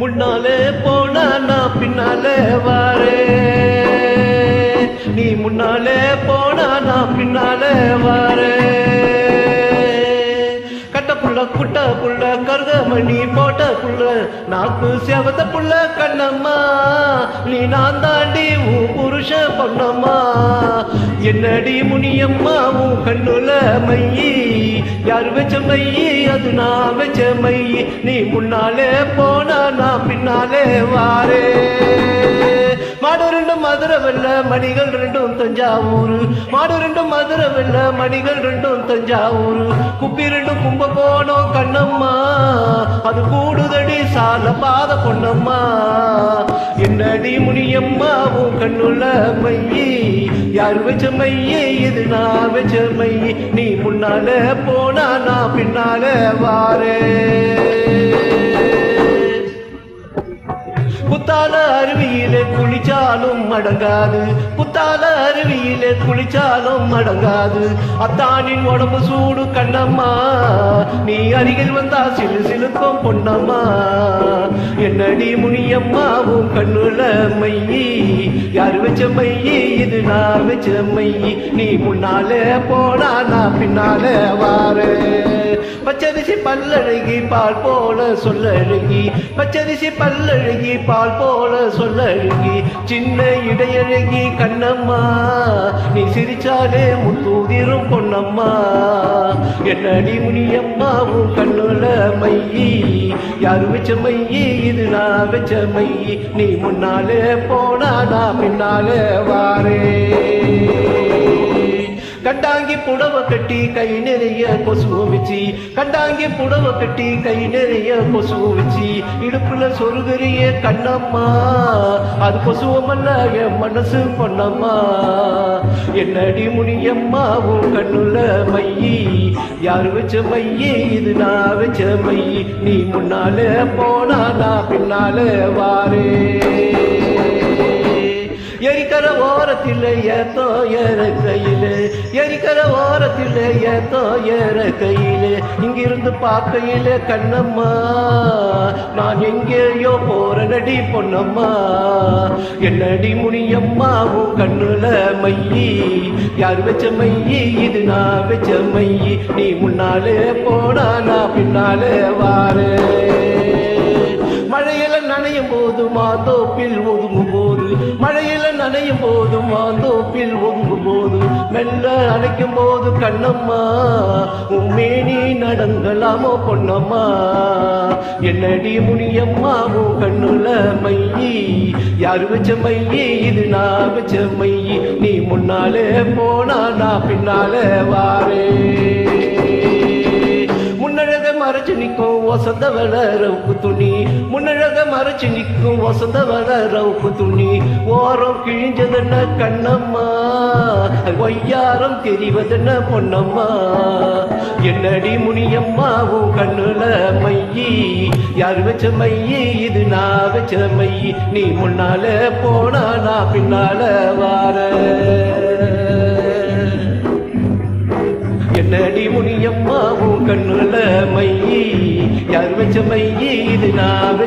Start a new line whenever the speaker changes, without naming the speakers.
முன்னாலே போனா நான் பின்னாலே வாரே நீ முன்னாலே போனா நான் பின்னாலே வாரே கட்டப்புள்ள குட்ட புள்ள கருகமணி போட்ட புள்ள நாக்கு செவத்த புள்ள கண்ணம்மா. நீ நான் தாண்டி உன் புருஷ பொண்ணம்மா. என்னடி முனியம்மா கண்ணுல மையி? யார் வச்ச மையி? அது நான் வச்ச மையி. நீ முன்னாலே போனா நான் பின்னாலே வாரே. மாடு ரெண்டும் மதுரை வெள்ள மணிகள் ரெண்டும் தஞ்சாவூர். மாடு ரெண்டும் மதுரை வெள்ள மணிகள் ரெண்டும் தஞ்சாவூர். குப்பி ரெண்டும் கும்ப போனோம் கண்ணம்மா. அது கூடுதடி சால பாத பொண்ணம்மா என்னடி முனியம்மா கண்ணுள்ள மையி? யார் வச்ச மையே இது நான் வச்ச மையி? நீ முன்னால போனா நான் பின்னால வாரே. புத்தால அருவியிலே குளிச்சாலும் அடங்காது. புத்தால அருவியிலே குளிச்சாலும் அடங்காது. அத்தானின் உடம்பு சூடு கண்ணம்மா. நீ அருகில் வந்தா சிலு சிலுக்கும் பொன்னம்மா. என்னடி முனியம்மாவும் கண்ணுல மையி. யார் வச்ச மையி? இது நான் வச்ச மையி. நீ முன்னால போனா நான் பின்னாலே வாரு. பச்சரிசி பல்லழகி பால் போல சொல்லழகி. பச்சரிசி பல்லழகி பால் போல சொல்லழகி. சின்ன இடையழகி கண்ணம்மா. நீ சிரிச்சாலே முத்தூதிரும் பொன்னம்மா. என்னடி முனியம்மாவும் கண்ணுல மையி யாரு வச்ச மையி இது நான் வச்ச மையி நீ முன்னாலே போனா நான் பின்னாலே வாரே. கண்டாங்கி புடவ கட்டி கை நிறைய கொசு வச்சு கண்டாங்கி புடவ கட்டி கை நிறைய கொசு வச்சு இடுப்புல சொருகிறிய கண்ணம்மா அது கொசுவமல்ல என் மனசு பொண்ணம்மா என்னடி முனியம்மா உன் கண்ணுல மையி யாரு வச்ச மையி இது நான் வச்ச மையி. நீ முன்னால போனா நான் பின்னால வாரே. எரிக்கிற ஓரத்தில் ஏத்தோ ஏற கையிலே எரிக்கிற ஓரத்தில் ஏத்தோ ஏற கையிலே இங்கிருந்து பார்க்கையிலே கண்ணம்மா நான் எங்கேயோ போறனடி பொன்னம்மா. என்னடி முனியம்மா உன் கண்ணுல மையி. யார் வச்ச மையி? இது நான் வச்ச மையி. நீ முன்னாலே போனா நான் பின்னாலே வாரேன் மழையில நனையும் போது மாதோப்பில் ஒதுங்கும் போது அணையும் போதும் மாந்தோப்பில் ஒங்கும் போது மெல்ல அணைக்கும் போது கண்ணம்மா உம்மேனி நடங்கலாமோ பொன்னம்மா. என்னடி முனியம்மா உன் கண்ணுல மையி? யாரு வச்ச மையி? இது நான் வச்ச மையி. நீ முன்னாலே போனா நான் பின்னாலே வாரே. வசந்த வள ரவுக்கு துணி. முன்னழக மறைச்சு நிற்கும் வசந்த வள ரவுக்கு துணி. ஓரம் கிழிஞ்சதென்ன கண்ணம்மா? ஒய்யாரம் தெரிவதென்ன பொன்னம்மா? என்னடி முனியம்மா கண்ணுல மையி? யார் வச்ச மையி? இது நான் வச்ச மையி. நீ முன்னால போனா நான் பின்னால வார. என்னடி முனியம்மா உன் கண்ணுல மையி. யார் வச்ச மையி? இது நான்